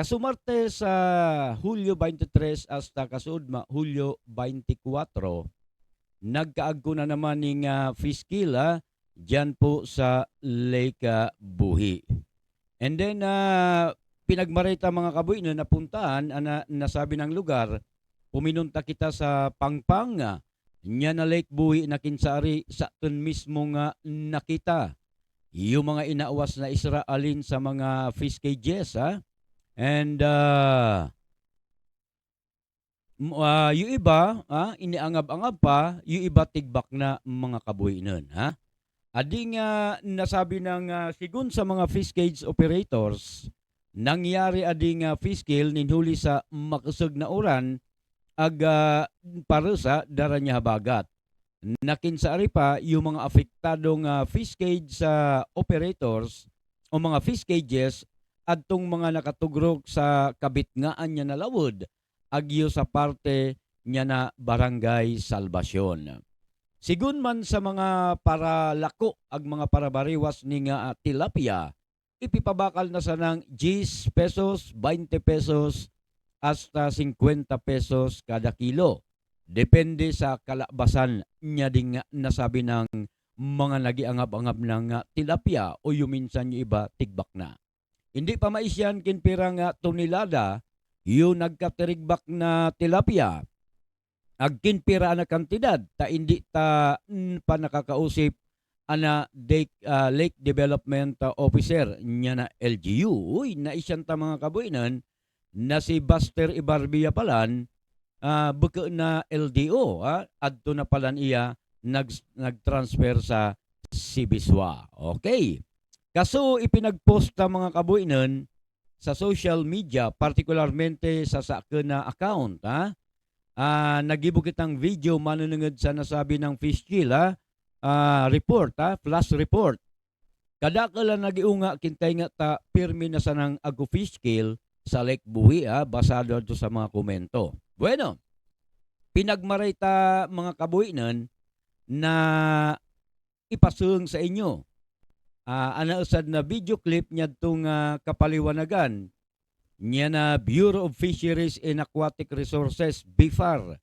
Kasumarte sa Hulyo 23 hasta kasudma Hulyo 24, nagkaagko na naman ning uh, fiskila dyan po sa Lake ah, Buhi. And then uh, pinagmarita mga kaboy na napuntahan ana nasabi ng lugar, puminunta kita sa Pangpang nya na Lake Buhi na kinsari sa tun mismo nga nakita yung mga inaawas na Israelin sa mga fish cages ha and uh, ah, yung iba ha, iniangab-angab pa yung iba tigbak na mga kabuhi nun ha? Adi nga nasabi ng ah, sigun sa mga fish cage operators nangyari adi nga fish kill ninhuli sa makusog na uran ag ah, parusa dara niya habagat nakinsaari pa yung mga apektadong uh, fish cage sa operators o mga fish cages adtong mga nakatugrok sa kabitngaan niya na lawod agyo sa parte niya na barangay Salvacion. Sigun man sa mga para lako ag mga parabariwas ni nga tilapia, ipipabakal na sa ng 10 pesos, 20 pesos, hasta 50 pesos kada kilo. Depende sa kalabasan niya ding nasabi ng mga nagiangab-angab ng tilapia o yung minsan yung iba tigbak na. Hindi pa maisyan kinpira nga tonelada yung nagkatirigbak na tilapia. Agkinpira na kantidad ta hindi ta mm, pa nakakausip ana Lake, ah, Lake Development ah, Officer niya na LGU. Uy, naisyan ta mga kabuinan na si Buster Ibarbia palan ah buka na LDO ah, adto na palan iya nag nag-transfer sa Sibiswa. Okay. Kaso ipinagpost ta mga kabuinan sa social media, partikularmente sa sa na account, ha? Ah, nagibo kitang video manunungod sa nasabi ng fish kill, ha? Ah, report, ha? Flash report. Kada ka lang nagiunga kintay nga ta pirmi na sa nang ago fish kill sa Lake Buhi, ha? Basado to sa mga komento. Bueno, pinagmaray ta mga kabuinan na ipasung sa inyo. Ah, ana usad na video clip niya itong kapaliwanagan niya na Bureau of Fisheries and Aquatic Resources, BIFAR,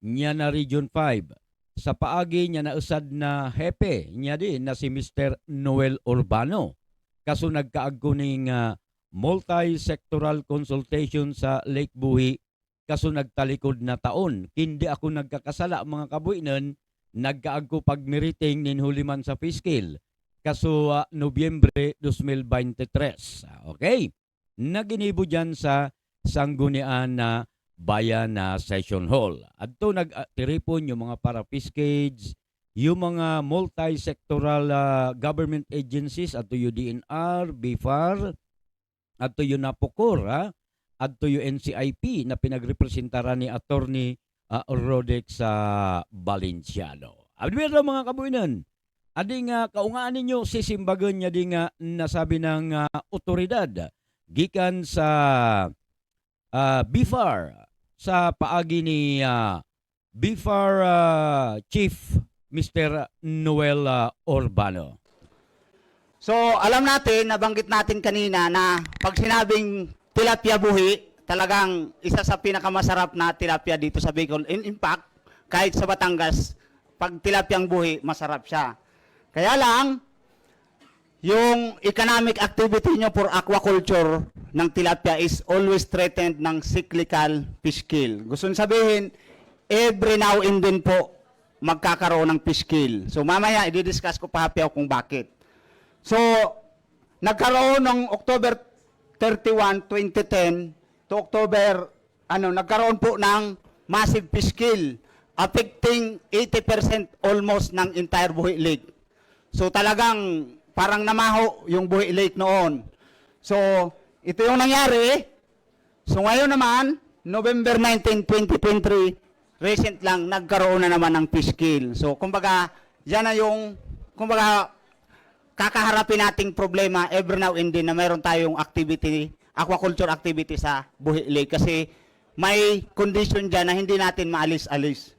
niya na Region 5. Sa paagi niya na usad na hepe niya din na si Mr. Noel Urbano. Kaso nagkaagko ning ah, multi-sectoral consultation sa Lake Buhi kaso nagtalikod na taon. Hindi ako nagkakasala mga kabuinan, nagkaagko pagmiriting ninhuliman sa fiskil kaso ah, Nobyembre 2023. Ah, Okay? Naginibo dyan sa Sanggunian na Bayan na Session Hall. At to nag-tiripon yung mga para cage, yung mga multi-sectoral ah, government agencies at yung DNR, BIFAR, at yung NAPOCOR, ha? at yung NCIP na pinagrepresentara ni Attorney ah, Rodex sa Valenciano. Abdimero mga kabuinan, adi nga kaungaan ninyo sisimbagan niya di nga nasabi ng ah, otoridad gikan sa ah, BIFAR sa paagi ni ah, BIFAR ah, Chief Mr. Noel ah, Urbano. So, alam natin, nabanggit natin kanina na pag sinabing tilapia buhi, talagang isa sa pinakamasarap na tilapia dito sa Bicol. In, in fact, kahit sa Batangas, pag tilapiyang buhi, masarap siya. Kaya lang, yung economic activity nyo for aquaculture ng tilapia is always threatened ng cyclical fish kill. Gusto sabihin, every now and then po, magkakaroon ng fish kill. So mamaya, i-discuss ko pa happy ako kung bakit. So, nagkaroon ng October 31, 2010 to October, ano, nagkaroon po ng massive fish kill affecting 80% almost ng entire Buhi Lake. So talagang parang namaho yung Buhi Lake noon. So, ito yung nangyari. So ngayon naman, November 19, 2023, recent lang, nagkaroon na naman ng fish kill. So, kumbaga, yan na yung, kumbaga, kakaharapin nating problema every now and then na mayroon tayong activity, aquaculture activity sa Buhi Lake kasi may condition dyan na hindi natin maalis-alis.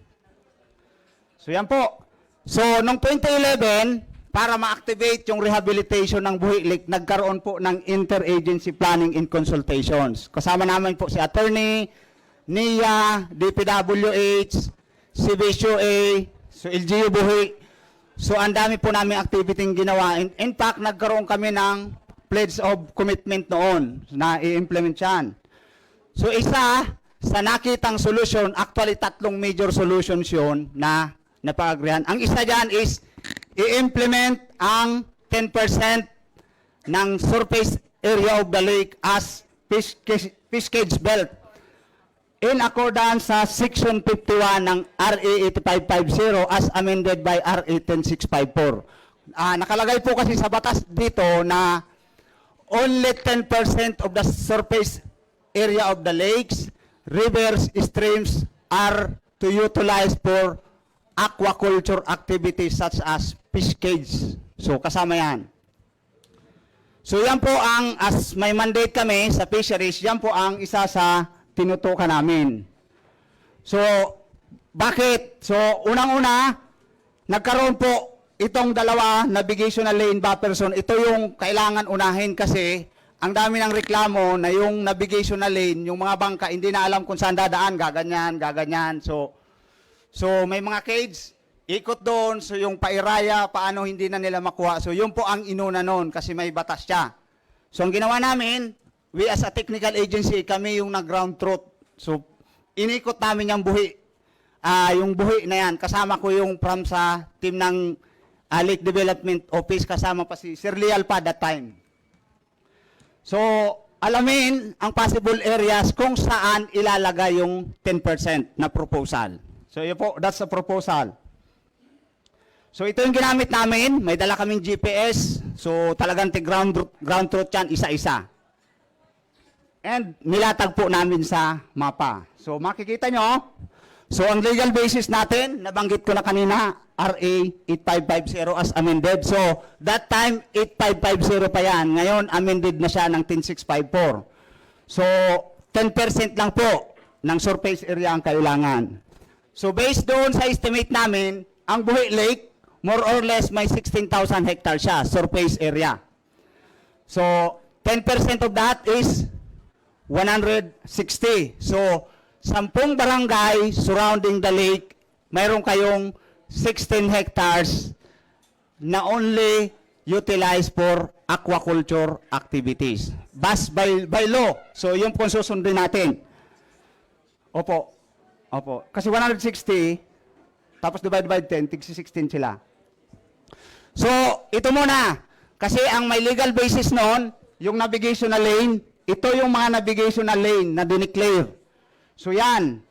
So yan po. So nung 2011, para ma-activate yung rehabilitation ng Buhi Lake, nagkaroon po ng interagency planning and consultations. Kasama namin po si attorney, NIA, DPWH, CBSUA, so LGU Buhi. So ang dami po namin activity yung ginawa. In, in fact, nagkaroon kami ng pledge of commitment noon na i-implement yan. So isa sa nakitang solution, actually tatlong major solutions yun na napag-agreehan. Ang isa dyan is i-implement ang 10% ng surface area of the lake as cage belt in accordance sa Section 51 ng RA 8550 as amended by RA 10654. Ah, nakalagay po kasi sa batas dito na only 10% of the surface area of the lakes, rivers, streams are to utilize for aquaculture activities such as fish cage. So kasama yan. So yan po ang, as may mandate kami sa fisheries, yan po ang isa sa tinutukan namin. So, bakit? So, unang-una, nagkaroon po itong dalawa navigational lane buffer zone. Ito yung kailangan unahin kasi ang dami ng reklamo na yung navigational lane, yung mga bangka, hindi na alam kung saan dadaan, gaganyan, gaganyan. So, so may mga cage, ikot doon, so yung pairaya, paano hindi na nila makuha. So, yun po ang inuna noon kasi may batas siya. So, ang ginawa namin, we as a technical agency, kami yung nag-ground truth. So, inikot namin yung buhi. Ah, yung buhi na yan, kasama ko yung from sa team ng ah, Lake Development Office, kasama pa si Sir Lial pa that time. So, alamin ang possible areas kung saan ilalagay yung 10% na proposal. So, yun po, that's the proposal. So, ito yung ginamit namin. May dala kaming GPS. So, talagang ground, ground truth yan, isa-isa. And nilatag po namin sa mapa. So makikita nyo, so ang legal basis natin, nabanggit ko na kanina, RA 8550 as amended. So that time, 8550 pa yan. Ngayon, amended na siya ng 10654. So 10% lang po ng surface area ang kailangan. So based doon sa estimate namin, ang Buhi Lake, more or less may 16,000 hectares siya, surface area. So 10% of that is 160. So, sampung barangay surrounding the lake, mayroon kayong 16 hectares na only utilized for aquaculture activities. Bas by, by law. So, yung po susundin natin. Opo. Opo. Kasi 160, tapos divide by 10, tig 16 sila. So, ito muna. Kasi ang may legal basis noon, yung navigational lane, ito yung mga navigational lane na dineclare. So yan.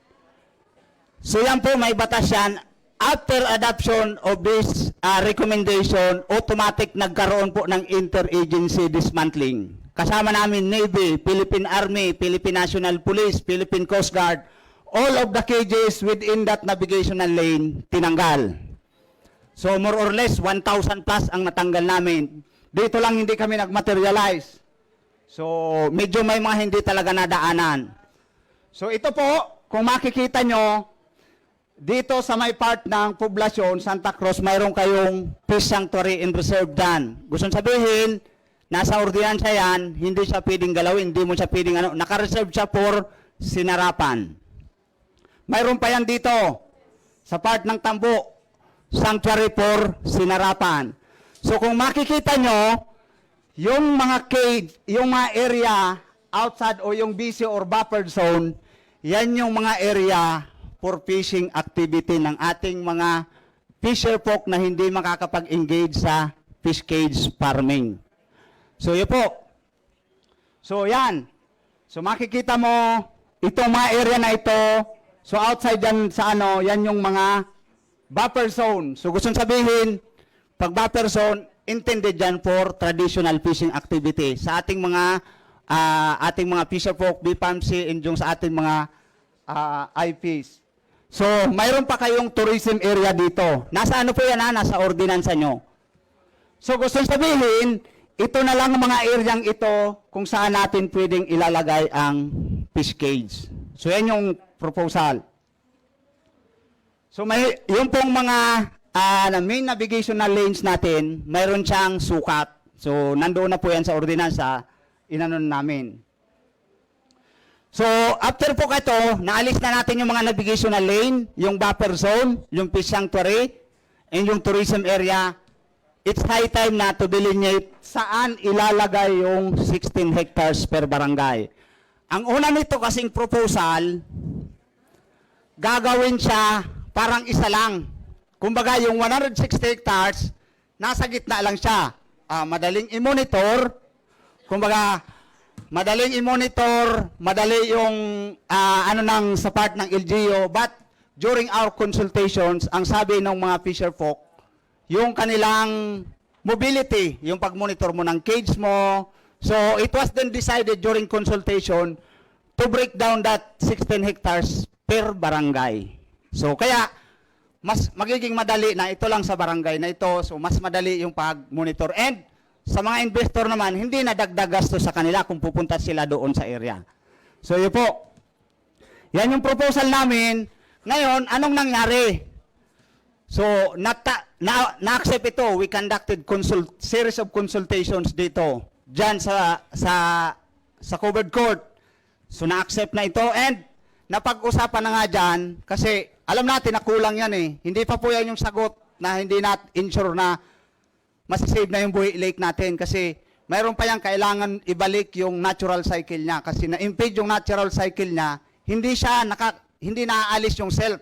So yan po, may batas yan. After adoption of this uh, recommendation, automatic nagkaroon po ng interagency dismantling. Kasama namin Navy, Philippine Army, Philippine National Police, Philippine Coast Guard, all of the cages within that navigational lane tinanggal. So more or less 1,000 plus ang natanggal namin. Dito lang hindi kami nagmaterialize. So medyo may mga hindi talaga nadaanan. So ito po, kung makikita nyo, dito sa may part ng poblasyon, Santa Cruz, mayroon kayong fish sanctuary and reserve done. Gusto sabihin, nasa ordinansya yan, hindi siya pwedeng galawin, hindi mo siya pwedeng ano, naka-reserve siya for sinarapan. Mayroon pa yan dito, sa part ng tambo, sanctuary for sinarapan. So kung makikita nyo, yung mga cage, yung mga area outside o yung BC or buffer zone, yan yung mga area for fishing activity ng ating mga fisher folk na hindi makakapag-engage sa fish cage farming. So yun po. So yan. So makikita mo, itong mga area na ito, so outside yan sa ano, yan yung mga buffer zone. So gusto sabihin, pag buffer zone, intended yan for traditional fishing activity. Sa ating mga ah, ating mga fisher folk, BPAMC, and yung sa ating mga ah, IPs. So, mayroon pa kayong tourism area dito. Nasa ano po yan ha? Nasa ordinansa nyo. So, gusto sabihin, ito na lang ang mga areang ito kung saan natin pwedeng ilalagay ang fish cage. So, yan yung proposal. So may yung pong mga ah, na main navigational lanes natin, mayroon siyang sukat. So, nandoon na po yan sa ordinansa, inanon namin. So, after po kato, naalis na natin yung mga navigational lane, yung buffer zone, yung fish sanctuary, and yung tourism area. It's high time na to delineate saan ilalagay yung 16 hectares per barangay. Ang una nito kasing proposal, gagawin siya parang isa lang. Kumbaga, yung 160 hectares, nasa gitna lang siya. Ah, madaling i-monitor. Kumbaga, madaling i-monitor, madali yung ah, ano nang sa part ng LGU. But during our consultations, ang sabi ng mga fisher folk, yung kanilang mobility, yung pag-monitor mo ng cage mo. So, it was then decided during consultation to break down that 16 hectares per barangay. So, kaya, mas magiging madali na ito lang sa barangay na ito. So, mas madali yung pag-monitor. And, sa mga investor naman, hindi na dagdag gasto sa kanila kung pupunta sila doon sa area. So, yun po. Yan yung proposal namin. Ngayon, anong nangyari? So, nata, na, na-accept ito. We conducted consult, series of consultations dito. Diyan sa, sa, sa covered court. So, na-accept na ito. And, napag-usapan na nga dyan, kasi alam natin na kulang yan eh. Hindi pa po yan yung sagot na hindi nat ensure na masasave na yung buhay lake natin. Kasi, mayroon pa yan kailangan ibalik yung natural cycle niya. Kasi na-impede yung natural cycle niya, hindi siya, naka, hindi naaalis yung self.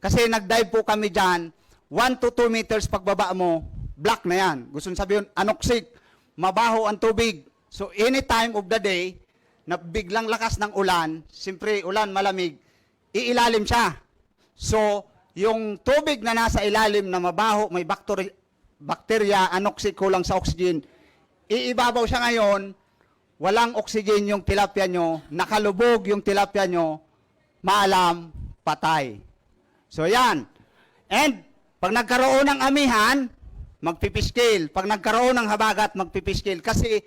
Kasi nag-dive po kami dyan, 1 to 2 meters pagbaba mo, black na yan. Gusto sabihin, anoxic, mabaho ang tubig. So any time of the day, na biglang lakas ng ulan, siyempre ulan malamig, iilalim siya. So, yung tubig na nasa ilalim na mabaho, may bacteria, bacteria anoxic, kulang sa oxygen, iibabaw siya ngayon, walang oxygen yung tilapia nyo, nakalubog yung tilapia nyo, maalam, patay. So yan. And pag nagkaroon ng amihan, magpipiskil. Pag nagkaroon ng habagat, magpipiskil. Kasi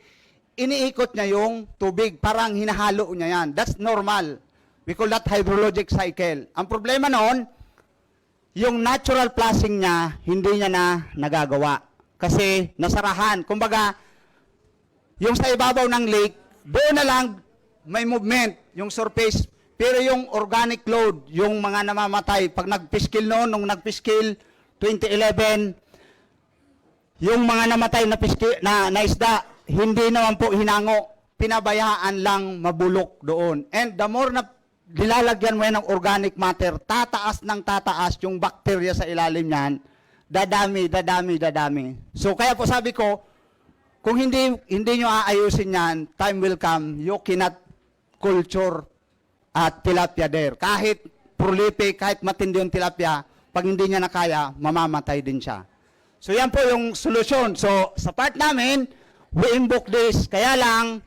iniikot niya yung tubig. Parang hinahalo niya yan. That's normal. We call that hydrologic cycle. Ang problema noon, yung natural flushing niya, hindi niya na nagagawa. Kasi nasarahan. Kumbaga, yung sa ibabaw ng lake, doon na lang may movement, yung surface. Pero yung organic load, yung mga namamatay, pag nagpiskil noon, nung nagpiskil 2011, yung mga namatay na, piski, na, na isda, hindi naman po hinango. Pinabayaan lang mabulok doon. And the more na nilalagyan mo yan ng organic matter, tataas ng tataas yung bacteria sa ilalim niyan, dadami, dadami, dadami. So kaya po sabi ko, kung hindi hindi nyo aayusin yan, time will come, you cannot culture at tilapia there. Kahit prolific, kahit matindi yung tilapia, pag hindi niya nakaya, mamamatay din siya. So yan po yung solusyon. So sa part namin, we invoke this. Kaya lang,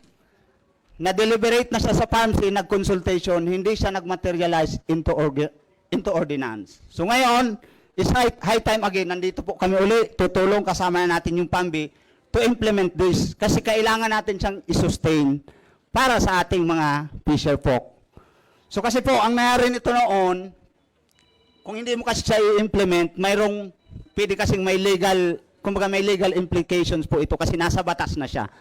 na-deliberate na siya sa PAMC, nag-consultation, hindi siya nag-materialize into, orga- into ordinance. So ngayon, is high, high time again, nandito po kami uli, tutulong kasama na natin yung PAMBI to implement this. Kasi kailangan natin siyang i-sustain para sa ating mga fisher folk. So kasi po, ang nangyari nito noon, kung hindi mo kasi siya i-implement, mayroong, pwede kasing may legal, kumbaga may legal implications po ito kasi nasa batas na siya.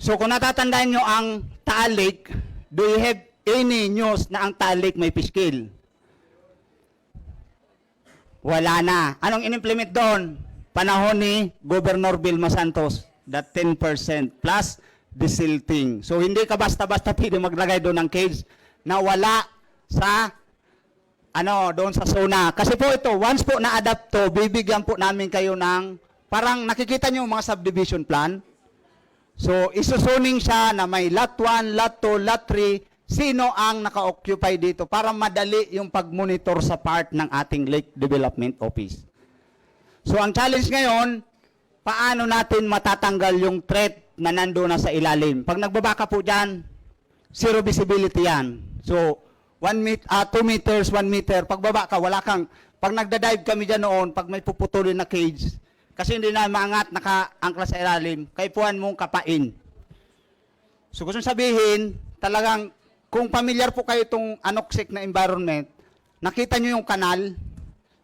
So kung natatandaan nyo ang Taal Lake, do you have any news na ang Taal Lake may piskil? Wala na. Anong in-implement doon? Panahon ni Governor Vilma Santos, that 10% plus the silting. So hindi ka basta-basta pwede maglagay doon ng cage na wala sa ano, doon sa zona. Kasi po ito, once po na-adapt to, bibigyan po namin kayo ng, parang nakikita nyo mga subdivision plan. So, isusuning siya na may lot 1, lot 2, lot 3, sino ang naka-occupy dito para madali yung pag-monitor sa part ng ating Lake Development Office. So, ang challenge ngayon, paano natin matatanggal yung threat na nando na sa ilalim? Pag nagbabaka po dyan, zero visibility yan. So, 1 meter, 2 meters, 1 meter, pagbaba ka, wala kang, pag nagda-dive kami dyan noon, pag may puputulin na cage, kasi hindi na maangat, naka-angkla sa ilalim, kaipuan mong kapain. So gusto sabihin, talagang, kung familiar po kayo itong anoxic na environment, nakita nyo yung kanal,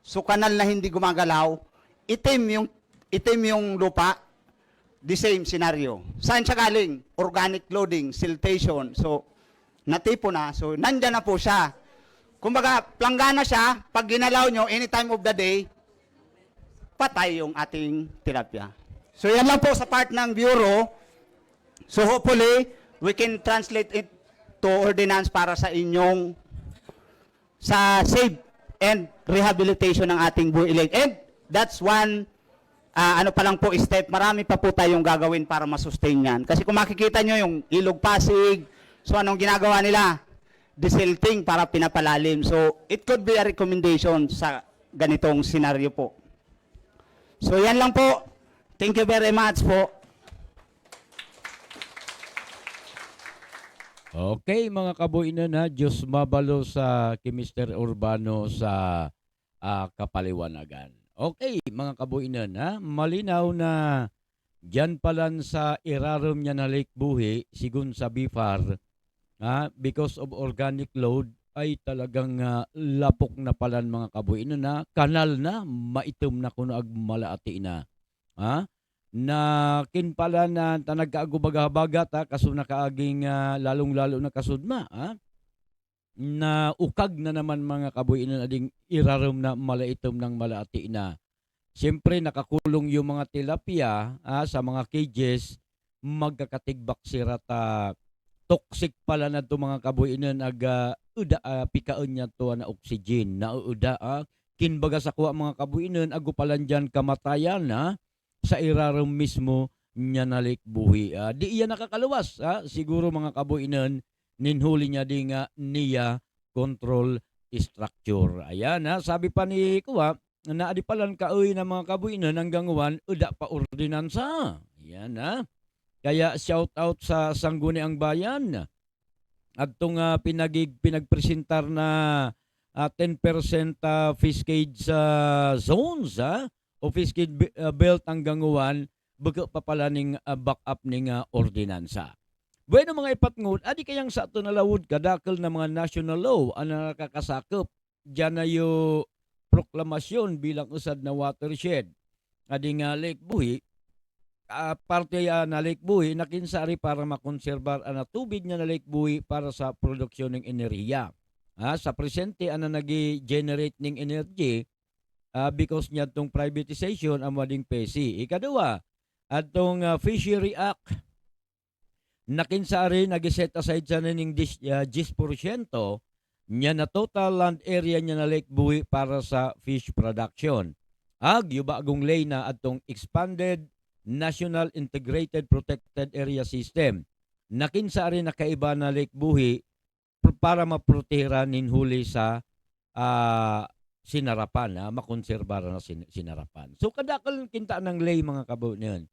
So kanal na hindi gumagalaw, itim yung itim yung lupa, the same scenario. Saan siya galing? Organic loading, siltation. So natipo na. So nandyan na po siya. Kumbaga, planggana siya, pag ginalaw nyo, any time of the day, patay yung ating tilapia. So yan lang po sa part ng Bureau. So hopefully, we can translate it to ordinance para sa inyong sa save and rehabilitation ng ating buhay And that's one ah, ano pa lang po step. Marami pa po tayong gagawin para masustain yan. Kasi kung makikita nyo yung ilog pasig, so anong ginagawa nila? Desilting para pinapalalim. So it could be a recommendation sa ganitong senaryo po. So yan lang po. Thank you very much po. Okay, mga kabuinan ha, Diyos mabalo sa kay Mr. Urbano sa ah, kapaliwanagan. Okay, mga kabuinan ha, malinaw na diyan palan sa irarom niya na Lake Buhi, sigun sa Bifar, ha, because of organic load, ay talagang ah, lapok na palan mga kabuinan na, kanal na, maitom na kuno ag malaati na. Ha? na kinpala na tanagkaagubaga-baga ta kaso nakaaging ah, lalong-lalo na kasudma ha? na ukag na naman mga kabuinan ading irarom na malaitom ng malaati na. Siyempre nakakulong yung mga tilapia ah, sa mga cages magkakatigbak sira ta toxic pala na to mga kabuinan aga uda ah, pikaon niya to na oxygen na uda ah. kinbaga sa kuha mga kabuinan ago palan dyan kamatayan na sa irarom mismo niya nalik buhi. Ah, di iya nakakaluwas. ah. Siguro mga kabuinan, ninhuli niya di nga niya control structure. Ayan ha, sabi pa ni Kuwa, na adi palan kaoy na mga kabuinan hanggang wan, uda pa ordinansa. Ayan ha. Kaya shout out sa Sangguniang Bayan. At itong ah, pinagig, pinagpresentar na ah, 10% ah, fish cage sa zones ha o fish cage bi- uh, belt hanggang uwan, baga pa pala ning uh, back up ning uh, ordinansa. Bueno mga ipatngod, adi kayang sa ito nalawod kadakal na mga national law ang nakakasakop. Diyan na yung proklamasyon bilang usad na watershed. Adi nga Lake Buhi, ah, parte ah, na Lake Buhi nakinsari para makonserbar ang tubig niya na Lake Buhi para sa produksyon ng enerhiya. Ah, sa presente ana nagi-generate ning energy ah, because niya tong privatization ang wading PESI. Ikaduwa, atong ah, Fishery Act nakinsari nag-set aside sa ning dis, ah, 10% niya na total land area niya na Lake Buhi para sa fish production. Ag yuba agong lay na atong expanded National Integrated Protected Area System. Na kaiba na Lake Buhi para maprotehera ninhuli sa ah, sinarapan, ha? makonserbara na sin- sinarapan. So kadakal kinta ng lay mga kabo niyan.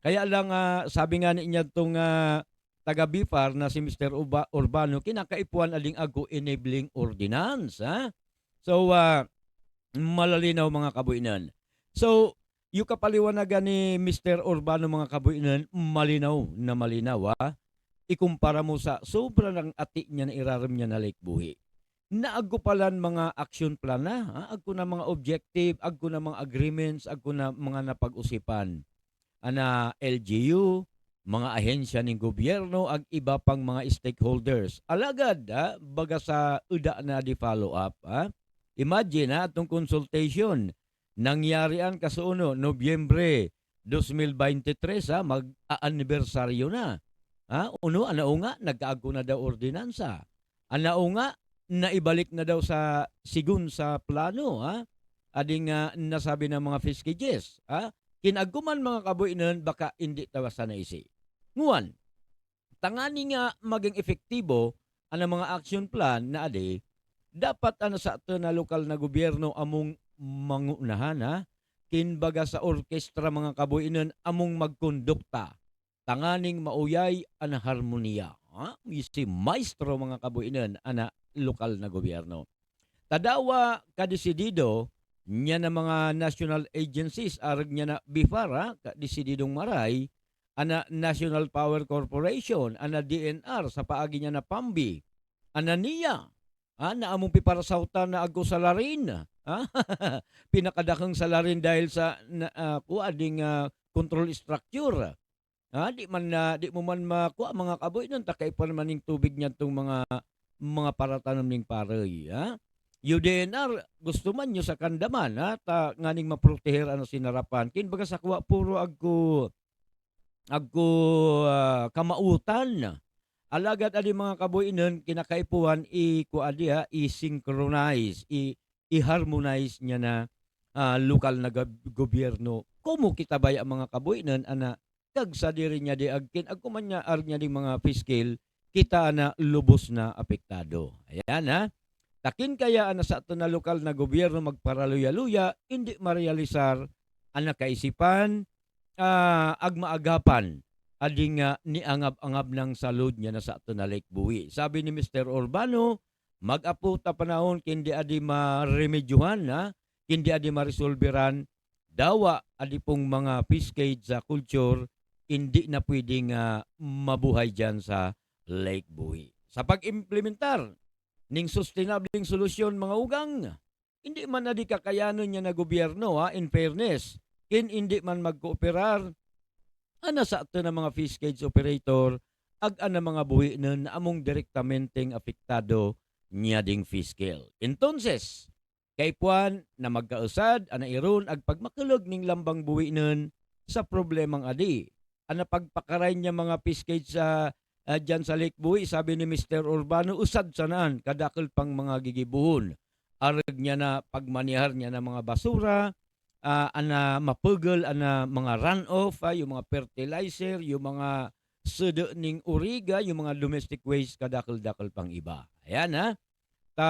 Kaya lang ah, sabi nga niya tong ah, taga Bifar na si Mr. Uba, Urbano kinakaipuan aling ago enabling ordinance, ha? So ah, malalinaw mga kabuinan. So yung kapaliwanagan ni Mr. Urbano mga kabuinan malinaw na malinaw ha. Ikumpara mo sa sobra ng ati niya na iraram niya na Lake Buhi naagko palan mga action plan na, ha? agko na mga objective, agko na mga agreements, agko na mga napag-usipan. Ana LGU, mga ahensya ng gobyerno, ag iba pang mga stakeholders. Alagad, ha? baga sa uda na di follow up. Ha? Imagine, ha, itong consultation, nangyari ang kasuno, Nobyembre 2023, ha? mag-anibersaryo na. Ha? Uno, anao nga, nagkaago na daw ordinansa. Anao nga, naibalik na daw sa sigun sa plano ha ading nga nasabi ng mga fish cages ha kinaguman mga kabuinan baka hindi tawas na isi nguan tangani nga maging epektibo ang mga action plan na adi dapat ano sa ato na lokal na gobyerno among mangunahan ha? Kinbaga sa orkestra mga kabuinan among magkondukta. Tanganing mauyay ang harmonia ha? Si maestro mga kabuinan ana lokal na gobyerno. Tadawa kadesidido niya na mga national agencies arag niya na BIFARA kadesididong maray ana National Power Corporation ana DNR sa paagi niya na PAMBI ana niya Ah, naamong piparasautan na agko salarin. Ha? Pinakadakang salarin dahil sa na, ah, kuha ding ah, control structure. Ha, di man na di mo man makuha mga kaboy nun takay pa naman ning tubig niyan tong mga mga paratanom ning paray, ha? UDNR gusto man nyo sa kandaman ha ta nganing maproteher ano sinarapan kin baga sa kuha puro agko agko ah, kamautan alagad adi mga kaboynon kinakaipuhan i kuadi ha i-synchronize i i-harmonize niya na ah, lokal na gobyerno. Kumo kita baya mga kaboynon ana kag sa diri niya di agkin ag kumanya ar niya di mga fiscal kita na lubos na apektado. Ayan ha? Takin kaya ana sa ato na lokal na gobyerno magparaluya-luya hindi marealisar ana kaisipan ah, ag maagapan ading nga niangab-angab ng salud niya na sa ato na Lake Buwi. Sabi ni Mr. Urbano, mag-apo ta panahon kindi adi maremedyohan na, kindi adi maresolberan, dawa adi pong mga fiskade sa culture, hindi na pwedeng ah, mabuhay dyan sa Lake Buwi. Sa pag-implementar ning sustainable solusyon mga ugang, hindi man na di kakayanon niya na gobyerno ha, in fairness, kin hindi man magkooperar, ana sa ato ng mga fish cage operator ag ana mga buhi nun na among direktamenteng apektado niya ding fiscal. Entonces, kay puan na magkausad ana iron ag pagmakulog ning lambang buhi nun sa problemang adi. Ana pagpakaray niya mga fish cage sa uh, dyan sa Lake Buhi, sabi ni Mr. Urbano, usad sanaan, kadakil pang mga gigibuhon. Arag niya na pagmanihar niya ng mga basura, ah, ana mapugol ana mga runoff ah, yung mga fertilizer yung mga sudo ning uriga yung mga domestic waste kadakal-dakal pang iba. Ayan ha? Ta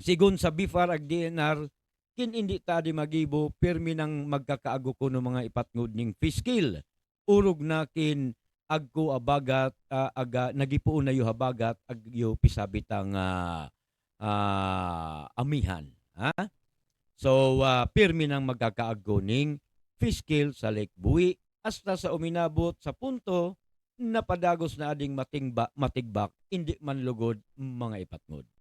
sigon sa BIFAR ag DNR kin hindi ta di magibo permi nang magkakaago ko no mga ipatngod ning fiscal urog na kin agko abagat ah, aga nagipuon na yo habagat ag yo pisabitang ah, ah, amihan ha So, uh, pirmi nang magkakaago ning fiscal sa Lake Bui hasta sa uminabot sa punto na padagos na ading matingba, matigbak, hindi man lugod mga ipatngod.